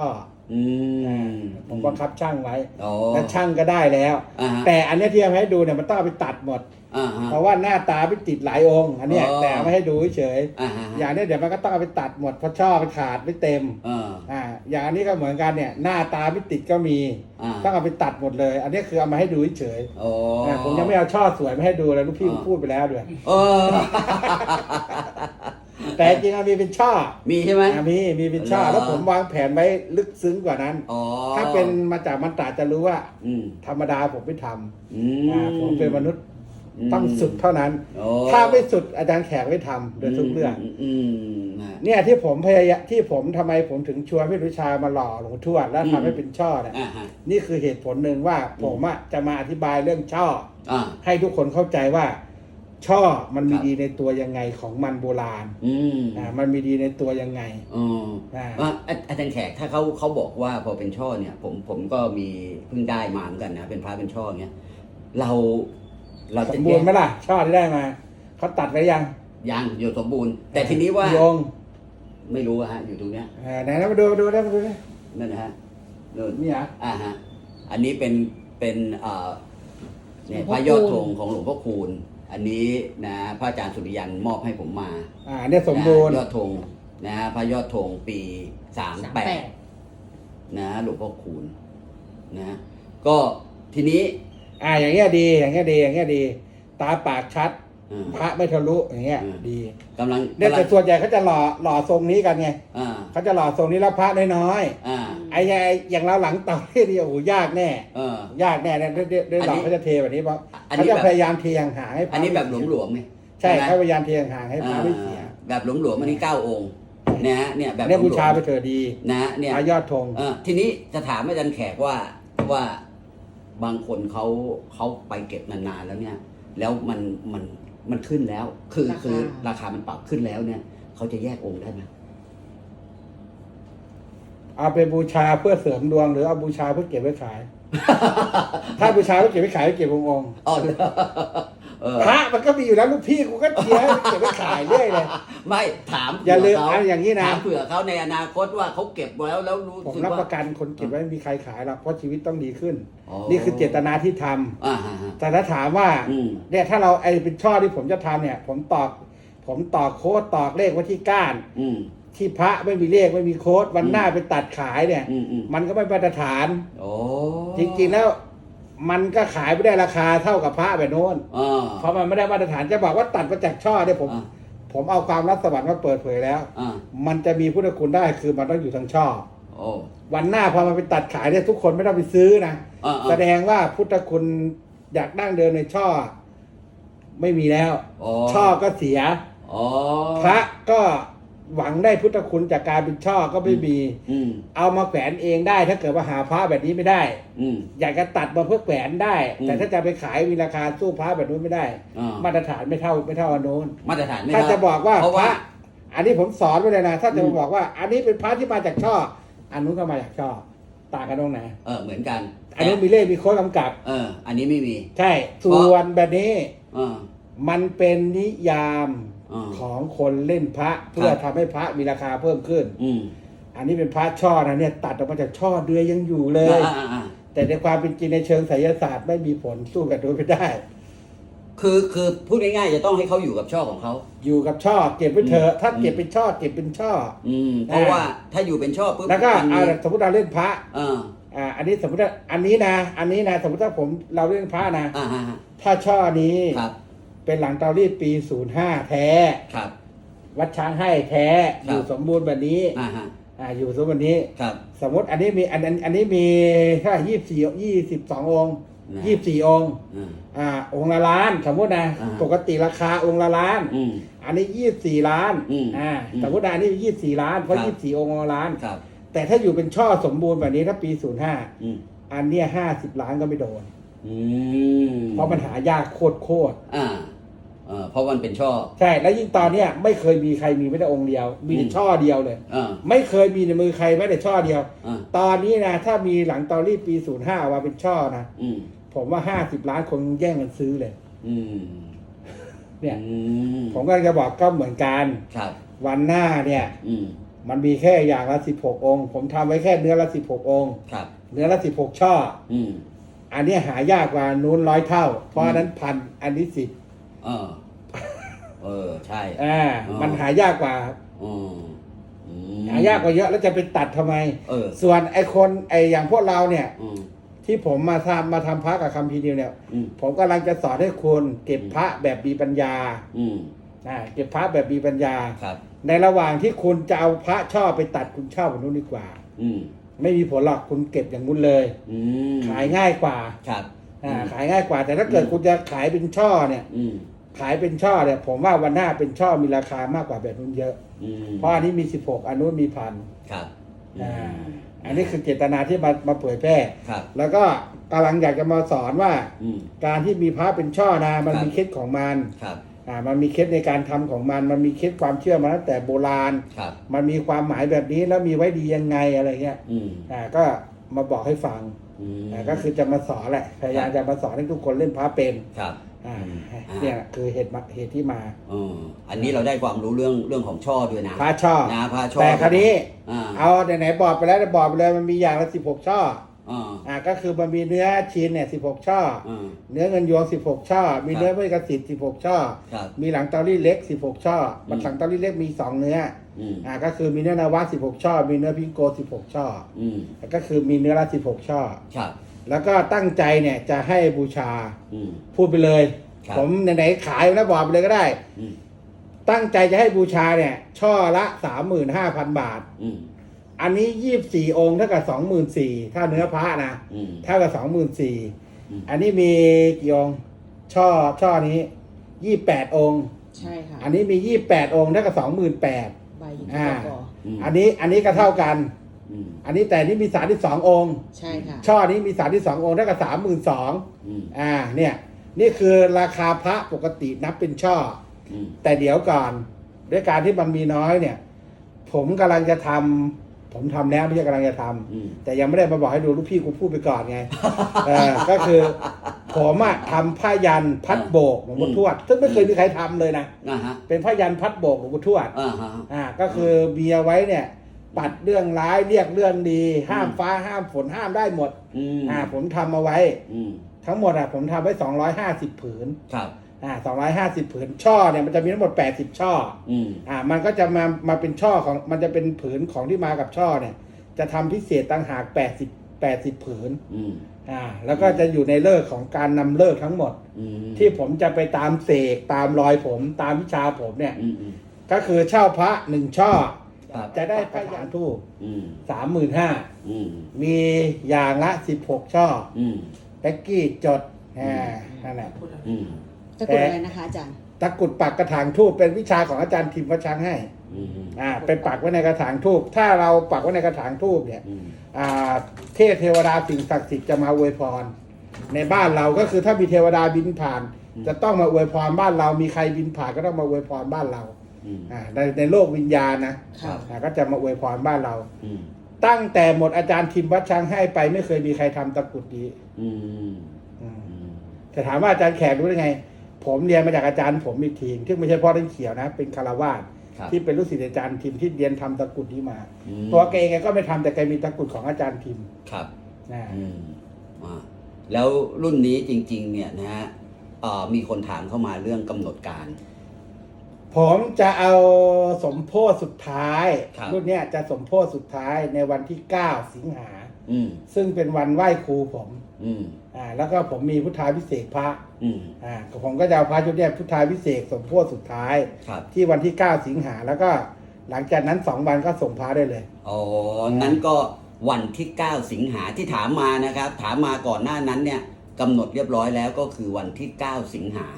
ช่ออือ่ามผมบังคับช่างไว้อ๋อ แล้วช่างก็ได้แล้ว อ่าฮะ แต่อันเนี้ยที่เอามาให้ดูเนี่ยมันต้องเอาไปตัดหมด อ่าฮะ เพราะว่าหน้าตาไม่ติดหลายองค์อันเนี้ยอ๋อ แต่เอามาให้ดูเฉยอ่าฮะๆอย่างเนี้ยเดี๋ยวมันก็ต้องเอาไปตัดหมดเพราะช่อมันขาดไม่เต็มอ่าอ่าอย่างอันนี้ก็เหมือนกันเนี่ยหน้าตาไม่ติดก็มีอ่าต้องเอาไปตัดหมดเลย อันนี้คือเอามาให้ดูเฉยโอ้ๆอ่าผมยังไม่เอาช่อสวยมาให้ดูเลยลูกพี่ผมพูดไปแล้วด้วย เออ แต่จริงๆมันมีเป็นช่อมีใช่ไหม อ่ามีมีเป็นช่อเหรอแล้วผมวางแผนไว้ลึกซึ้งกว่านั้น อ๋อถ้าเป็นมาจากมันตราจะรู้ว่า อืมธรรมดาผมไม่ทำอือ่าผมเป็นมนุษย์ต้องสุดเท่านั้น โอ้ถ้าไม่สุดอาจารย์แขกไม่ทำโดยทุกเรื่อง มอืมนะ เนี่ยที่ผมพยายามที่ผมทำไมผมถึงชวนพี่รุชามาหล่อหลวงทวดแล้วทำให้เป็นช่อเนี่ยอ่าฮะนี่คือเหตุผลหนึ่งว่าผมอะจะมาอธิบายเรื่องช่อ อ่าให้ทุกคนเข้าใจว่า ช่อมันมีครับดีในตัวยังไงของมันโบราณอืมอ่ามันมีดีในตัวยังไงอ๋ออ่าว่าอาอาจารย์แขกถ้าเขาเขาบอกว่าพอเป็นช่อเนี่ย ผมผมก็มีเพิ่งได้มาเหมือนกันนะเป็นพระเป็นช่อเงี้ยเราเราสจะมบูรณ์ไหมล่ะ ช่อที่ได้มาเขาตัดไว้ยังยังอยู่สมบูรณ์ แต่ทีนี้ว่าโยงไม่รู้อะฮะอยู่ตรงเนี้ยอ่าไหนนะมาดูมาดูนะมาดูนะนั่นนะฮะนู่นนี่เหรออ่าฮะอันนี้เป็นเป็นเอ่อเนี่ยหลวงพพ่อระยอดคูธณงของหลวงพ่อคูณ อันนี้นะพระอาจารย์สุริยันมอบให้ผมมาอ่าเนี่ยสมบูรณ์ นะยอดธงนะพระยอดธงปีสามสามแปแปดดนะหลวงพ่อคูณนะก็ทีนี้อ่าอย่างเงี้ยดีอย่างเงี้ยดีอย่างเงี้ยดี ตาปากชัดอ่า พระไม่ทะลุอย่างเงี้ยอืมดีกำลังเนี่ยกำลัแต่งส่วนใหญ่เขาจะหล่อหล่อทรงนี้กันไงอ่าเขาจะหล่อทรงนี้แล้วพระน้อยอ่าๆไอ้ไอ้อย่างเราหลังเต่าที่นี่โอ้โหยากแน่เออยากแน่เนี่ยด้วยด้วยด้วยหลอกอันนี้เขาจะเทแบบนี้เพราะอันเขานี้จะแบบพยายามเทห่างๆให้พระอันนี้แบบหไม่ลวมเสียๆไงใช่ไหมเขาพยายามเทห่างๆให้พระไม่เสียอ่าแบบหลวมๆอันนี้เก้าองค์นะฮะเนี่ยแบบเนี่ยหลวบูมๆชาไปเถอะดีนะฮะเนี่ยพระยอดธงเออทีนี้จะถามอาจารย์แขกว่าว่าบางคนเขาเขาไปเก็บนานๆแล้วเนี่ย แล้วมันมัน มันขึ้นแล้ว คือราคา คือราคามันปรับขึ้นแล้วเนี่ยเขาจะแยกองค์ได้ไหมเอาไปบูชาเพื่อเสริมดวงหรือเอาบูชาเพื่อเก็บไว้ขาย ถ้าบูชาเพื่อเก็บไว้ขายก็เก็บองค์อ๋อเออๆ พระมันก็มีอยู่แล้วลูกพี่กูก็เชียร์ให้เก็บไว้ขายเรื่อยเลย ไม่ถามอย่าลืมเผื่อันอย่างนี้นะถามเผื่อเขาในอนาคตว่าเขาเก็บไว้แล้วแล้วรู้ผมสึกรับปว่าระกันคนเก็บไว้ไม่มีใครขายหรอกเพราะชีวิตต้องดีขึ้นอ๋อนี่คือเจตนาที่ทำอ่าฮะฮะแต่ถ้าถามว่าอืมเนี่ยถ้าเราไอเป็นช่อที่ผมจะทำเนี่ย ผมตอก ผมตอกโค้ดตอกเลขไว้ที่ก้านอืมที่พระไม่มีเลขไม่มีโค้ดวันหน้าไปตัดขายเนี่ยอืมอืมมันก็ไม่มาตรฐานโอ้จริงๆแล้ว มันก็ขายไม่ได้ราคาเท่ากับพระแบบโน้นอ่า เพราะมันไม่ได้มาตรฐานจะบอกว่าตัดมาจากช่อเนี่ยผม อ่า ผมเอาความรักสวรรค์มาเปิดเผยแล้ว อ่ามันจะมีพุทธคุณได้คือมันต้องอยู่ทางช่อ โอ้ วันหน้าพอมันไปตัดขายเนี่ยทุกคนไม่ต้องไปซื้อนะอ่าแสดงว่าพุทธคุณอยากดั้งเดิมในช่อ ไม่มีแล้ว โอ้ช่อก็เสีย อ๋อพระก็ หวังได้พุทธคุณจากการเป็นช่อก็ไม่มีอืมเอามาแขวนเองได้ ถ้าเกิดว่าหาพระแบบนี้ไม่ได้ อืม อยากจะตัดมาเพื่อแขวนได้ อืม แต่ถ้าจะไปขายมีราคาสู้พระแบบนู้นไม่ได้ อ่ามาตรฐานไม่เท่าไม่เท่าอันโน้น มาตรฐานไม่ถ้าเท่จะบอกว่าเพราะพว่า ระอันนี้ผมสอนไว้เลยนะ ถ้าจะอืมามบอกว่าอันนี้เป็นพระที่มาจากช่อ อันนู้นก็มาจากช่อต่างกันตรงไหนเออเหมือนกันอันนู้นมีเลขมีโค้ดกำกับ เออ อันนี้ไม่มี ใช่ ส่วนแบบนี้ เออมันเป็นนิยามอ่า ของคนเล่นพระเพื่อทำให้พระมีราคาเพิ่มขึ้น อืมอันนี้เป็นพระช่อนะเนี่ยตัดออกมาจากช่อเดือยยังอยู่เลยอ่าอ่าอ่าแต่ในความเป็นจริงในเชิงไสยศาสตร์ไม่มีผลสู้กับดูไม่ได้ คือคือพูดง่ายๆจะต้องให้เขาอยู่กับช่อของเขาอยู่กับช่อเก็บไว้เถอะอืมถ้าเก็บเป็นช่อเก็บเป็นช่อ อืมเพราะว่าถ้าอยู่เป็นช่อปุ๊บแล้วก็มันมีอ่าสมมติเราเล่นพระอ่าอ่าอันนี้สมมติว่าอันนี้นะ อันนี้นะสมมติถ้าผมเราเล่นพระนะอ่าฮะฮะถ้าช่อนี้ครับ เป็นหลังเตารีดปี 05 แท้ ครับ วัดช้างให้แท้ ครับ อยู่สมบูรณ์แบบนี้ อ่าฮะอ่า อยู่สมบูรณ์แบบนี้ ครับ สมมติอันนี้มีอันอันอันนี้มีแค่ยี่สี่ยี่สิบสององค์นะ ยี่สี่องค์อ่า อ่าองค์ละล้านสมมตินะ อ่า ปกติราคาองค์ละล้าน อืม อันนี้ยี่สี่ล้านอืมอ่าอืมสมมตินะอันนี้ยี่สี่ล้านเพราะครับ ยี่สี่องค์ละล้าน ครับ แต่ถ้าอยู่เป็นช่อสมบูรณ์แบบนี้ถ้าปีศูนย์ห้าอืมอันเนี้ยห้าสิบล้านก็ไม่โดน อืมเพราะมันหายากโคตรโคตรอ่า เออเพราะมันเป็นช่อ ใช่ แล้วยิ่งตอนเนี้ยไม่เคยมีใครมีไม่ได้องค์เดียว มีแต่อืมช่อเดียวเลยอ่าไม่เคยมีในมือใครไม่แต่ช่อเดียว อ่า ตอนนี้นะถ้ามีหลังตอรี่ปีศูนย์ห้ามาเป็นช่อนะ อืม ผมว่าห้าสิบล้านคนแย่งกันซื้อเลย อืมเนี่ย อืมผมก็จะบอกก็เหมือนกัน ครับ วันหน้าเนี่ย อืม มันมีแค่อย่างละสิบหกองค์ ผมทำไว้แค่เนื้อละสิบหกองค์ ครับ เนื้อละสิบหกช่อ อืม อันนี้หายากกว่านู้นร้อยเท่า เพราะอันนั้นพันอันนี้สิบ เออ เออใช่ อ่าอ๋อ มันหายากกว่า อืมอืม หายากกว่าเยอะแล้วจะไปตัดทำไม เออ ส่วนไอคนไออย่างพวกเราเนี่ย อืม ที่ผมมาทำมาทำพระกับคัมภีร์เดียวเนี่ย อืม ผมกำลังจะสอนให้คุณเก็บพระแบบมีปัญญาอืม อ่าเก็บพระแบบมีปัญญา ครับ ในระหว่างที่คุณจะเอาพระช่อไปตัดคุณเช่าแบบนู้นดีกว่า อืม ไม่มีผลหรอกคุณเก็บอย่างนู้นเลย อืมขายง่ายกว่าครับ อ่าขายง่ายกว่า แต่ถ้าเกิดคุณจะขายเป็นช่อเนี่ย อืม ขายเป็นช่อเนี่ยผมว่าวันหน้าเป็นช่อมีราคามากกว่าแบบนู้นเยอะ อืมเพราะอันนี้มีสิบหกอันนู้นมีพันครับอ่าอันนี้คือเจตนาที่มามาเผยแพร่ ครับแล้วก็กำลังอยากจะมาสอนว่า อืม การที่มีพระเป็นช่อนะมันครับ มีเคล็ดของมันครับอ่ามันมีเคล็ดในการทำของมัน มันมีเคล็ดความเชื่อมาตั้งแต่โบราณ ครับมันมีความหมายแบบนี้แล้วมีไว้ดียังไงอะไรเงี้ยอืมอ่าก็มาบอกให้ฟังอืมอ่าก็คือจะมาสอนแหละพยายามจะมาสอนให้ทุกคนเล่นพระเป็น ครับ อ่าอืมอ่าเนี่ยคือเหตุมาเหตุที่มาเอออันนี้เราได้ความรู้เรื่องเรื่องของช่อด้วยนะพระช่อนะพระช่อแต่คราวนี้อ่าเอาไหนๆบอกไปแล้วบอกไปเลยมันมีอย่างละสิบหกช่ออ่าอ่าก็คือมันมีเนื้อชิ้นเนี่ยสิบหกช่ออ่าเนื้อเงินยวงสิบหกช่อ มีครับเนื้อไม่กระสิทธิ์สิบหกช่อครับมีหลังเตาลี่เล็กสิบหกช่ออืมบัตรหลังเตาลี่เล็กมีสองเนื้ออืมอ่าก็คือมีเนื้อนาวาสิบหกช่อ มีเนื้อพิงโกสิบหกช่ออืมก็คือมีเนื้อละสิบหกช่อครับ แล้วก็ตั้งใจเนี่ยจะให้บูชาอืม พูดไปเลย ครับ ผมไหนๆขายแล้วบอกไปเลยก็ได้ อืมตั้งใจจะให้บูชาเนี่ย ช่อละสามหมื่นห้าพันบาท อืมอันนี้ยี่บสี่องค์เท่ากับสองหมื่นสี่ถ้าเนื้อพระนะอืม เท่ากับสองหมื่นสี่อืม อันนี้มีกี่องค์ช่อช่อนี้ยี่แปดองค์ ใช่ค่ะอันนี้มียี่แปดองค์เท่ากับสองหมื่นแปด ใบหินอ่ากออืมอันนี้อันนี้ก็เท่ากัน อืมอันนี้แต่นี่มีสามที่สององค์ ใช่ค่ะ ช่อนี้มีสามที่สององค์เท่ากับสามหมื่นสองอืมอ่าเนี่ยนี่คือราคาพระปกตินับเป็นช่อ อืมแต่เดี๋ยวก่อน ด้วยการที่มันมีน้อยเนี่ย ผมกำลังจะทำผมทำแล้วไม่ใช่กำลังจะทำ อืมแต่ยังไม่ได้มาบอกให้ดูลูกพี่กูพูดไปก่อนไง เออก็คือ ผมอะทำผ้ายันพัดโบกหลวงพ่อทวด ซึ่งไม่เคยมีใครทำเลยนะ นะฮะเป็นผ้ายันพัดโบกหลวงพ่อทวด อ่าฮะอ่า ก็คือมีเอาไว้เนี่ย ปัดเรื่องร้ายเรียกเรื่องดี ห้ามฟ้าห้ามฝนห้ามได้หมดอืมอ่า ผมทำเอาไว้ อืมทั้งหมดอะผมทำไว้สองร้อยห้าสิบผืน ครับ อ่าสองร้อยห้าสิบผืนช่อเนี่ยมันจะมีทั้งหมดแปดสิบช่อ อืมอ่า มันก็จะมามาเป็นช่อของมันจะเป็นผืนของที่มากับช่อเนี่ย จะทำพิเศษต่างหากแปดสิบแปดสิบผืน อืมอ่า แล้วก็จะอยู่ในเลิกของการนำเลิกทั้งหมด อืมที่ผมจะไปตามเสกตามรอยผม ตามวิชาผมเนี่ย อืมอืมก็คือเช่าพระหนึ่งช่อ ครับ จะได้พระยานทูบอืมสามหมื่นห้าอืมมีอย่างละสิบหกช่ออืมแบ็กกี้จดอ่านั่นแหละ อืมตะกรุดอะไรนะคะอาจารย์ ตะกรุดปักกระถางทูบเป็นวิชาของอาจารย์ทิมพระช้างให้อืมอ่าไปปักไว้ในกระถางทูบถ้าเราปักไว้ในกระถางทูบเนี่ยอืมอ่าเทพเทวดาสิ่งศักดิ์สิทธิ์จะมาอวยพร ในบ้านเราก็คือถ้ามีเทวดาบินผ่าน จะต้องมาอวยพรบ้านเรามีใครบินผ่านก็ต้องมาอวยพรบ้านเรา อืมอ่าในในโลกวิญญาณนะค่ะอ่าก็จะมาอวยพรบ้านเราอืมตั้งแต่หมดอาจารย์ทิมวัดช้างให้ไปไม่เคยมีใครทำตะกรุดนี้อืมอืมอืมแต่ถามว่าอาจารย์แขกรู้ได้ไง ผมเรียนมาจากอาจารย์ผมอีกทีซึ่งไม่ใช่พ่อท่านเขียวนะ เป็นคารวาสครับที่เป็นลูกศิษย์อาจารย์ทิมที่เรียนทำตะกรุดนี้มาอืมตัวแกเองก็ไม่ทำแต่แกมีตะกรุดของอาจารย์ทิมครับนะอืมอ่าแล้วรุ่นนี้จริง ๆ เนี่ยนะฮะเอ่อมีคนถามเข้ามาเรื่องกำหนดการ ผมจะเอาสมโพธิสุดท้ายครับ รุ่นเนี้ยจะสมโพธิสุดท้ายในวันที่ 9 สิงหา อืม ซึ่งเป็นวันไหว้ครูผมอืม อ่าแล้วก็ผมมีพุทธาพิเศษกพระอืม อ่าผมก็จะเอาพระชุดเนี้ยพุทธาพิเศษกสมโพธิสุดท้าย ครับ ที่วันที่ 9 สิงหาแล้วก็หลังจากนั้น 2 วันก็ส่งพระได้เลย อ๋อ นั้นก็วันที่ 9 สิงหาที่ถามมานะครับ ถามมาก่อนหน้านั้นเนี่ยกำหนดเรียบร้อยแล้วก็คือวันที่ 9 สิงหา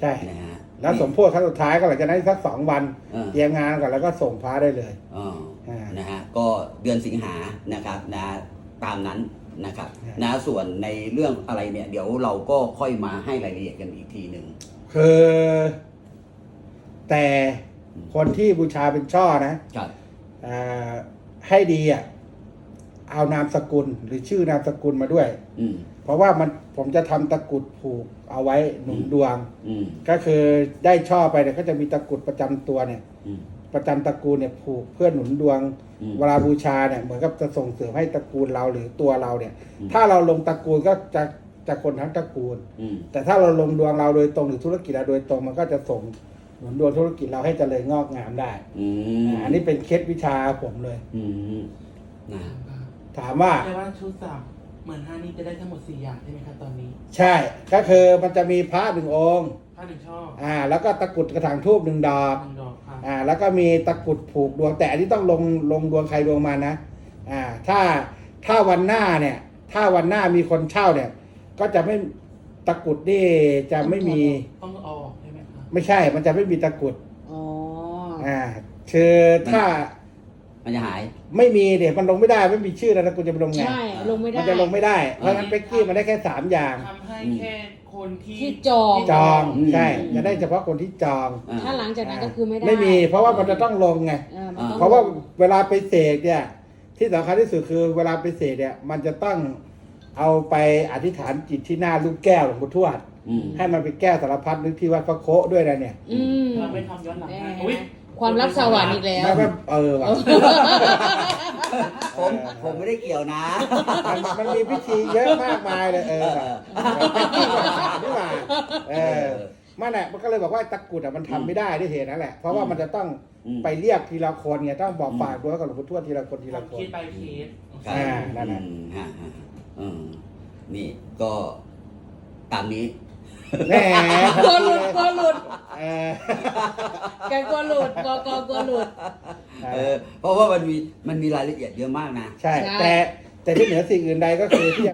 ใช่ นะฮะ แล้วสมโพธิครั้งสุดท้ายก็หลังจากนั้นอีกสักสองวันเออเตรียมงานก่อนแล้วก็ส่งพระได้เลย อ๋อ อ่า นะฮะก็เดือนสิงหานะครับนะตามนั้นนะครับครับ นะส่วนในเรื่องอะไรเนี่ย เดี๋ยวเราก็ค่อยมาให้รายละเอียดกันอีกทีหนึ่ง คือแต่คนที่บูชาเป็นช่อนะครับ อ่าให้ดีอะ เอานามสกุลหรือชื่อนามสกุลมาด้วย อืม เพราะว่ามันผมจะทำตะกรุดผูกเอาไว้หนุนดวง อืม ก็คือได้ช่อไปเนี่ยก็จะมีตะกรุดประจำตัวเนี่ย อืม ประจำตระกูลเนี่ยผูกเพื่อหนุนดวงอืมเวลาบูชาเนี่ยเหมือนกับจะส่งเสริมให้ตระกูลเราหรือตัวเราเนี่ย อืม ถ้าเราลงตระกูลก็จะจะคนทั้งตระกูล อืม แต่ถ้าเราลงดวงเราโดยตรงหรือธุรกิจเราโดยตรงมันก็จะส่งหนุนดวงธุรกิจเราให้เจริญงอกงามได้อืมอ่าอันนี้เป็นเคล็ดวิชาผมเลย อืมนะ ถามว่า แปลว่าชุดสามเหมือนห้านี้จะได้ทั้งหมดสี่อย่างใช่ไหมครับตอนนี้ใช่ ก็คือมันจะมีพระหนึ่งองค์ ผ้าหนึ่งช่ออ่า แล้วก็ตะกรุดกระถางทูบหนึ่งดอก หนึ่งดอกค่ะอ่า แล้วก็มีตะกรุดผูกดวงแต่อันนี้ต้องลงลงดวงใครดวงมันนะ อ่า ถ้าถ้าวันหน้าเนี่ย ถ้าวันหน้ามีคนเช่าเนี่ย ก็จะไม่ตะกรุดนี่จะไม่มีต้องเอาออกใช่ไหมคะไม่ใช่ มันจะไม่มีตะกรุด อ๋อ อ่าคือถ้า มันจะหาย ไม่มีเดี๋ยวมันลงไม่ได้ไม่มีชื่อแล้วตะกรุดจะไปลงไงใช่ลงไม่ได้ มันจะลงไม่ได้เพราะฉะนั้นเป็กกี้มันได้แค่สามอย่าง ทำให้แค่คนที่ที่จอง จองอืมใช่ จะได้เฉพาะคนที่จองอ่าถ้าหลังจากนั้นก็คือไม่ได้ไม่มี เพราะว่ามันจะต้องลงไงอ่ามันต้อง เพราะว่าเวลาไปเสกเนี่ย ที่สำคัญที่สุดคือเวลาไปเสกเนี่ย มันจะต้องเอาไปอธิษฐานจิตที่หน้าลูกแก้วหลวงปู่ทวดอืม ให้มันเป็นแก้วสารพัดนึกที่วัดพระโคะด้วยนะเนี่ย อืม เราไม่ทำย้อนหลังแน่ให้อุ๊ย ความลับสวรรค์อีกแล้วแล้วก็เออว่ะผมผมไม่ได้เกี่ยวนะ มันมันมีพิธีเยอะมากมายเลย เออว่ะเป็นที่ว่าถามนี่หว่าเออมันแหละมันก็เลยบอกว่าตะกรุดอะมันทำไม่ได้ด้วยเหตุนั่นแหละ เพราะว่ามันจะต้องอืม ไปเรียกทีละคนไงต้องบอกฝากด้วยกับหลวงปู่ทวดทีละคนทีละคน คิดไปเคสอ่านั่นน่ะอืมฮะฮะอืมนี่ก็ตามนี้ แหมกลัวหลุดกลัวหลุด เออแกกลัวหลุดกลัวกลัวกลัวหลุด เออเพราะว่ามันมีมันมีรายละเอียดเยอะมากนะ ใช่ ใช่ แต่แต่ที่เหนือสิ่งอื่นใดก็คือที่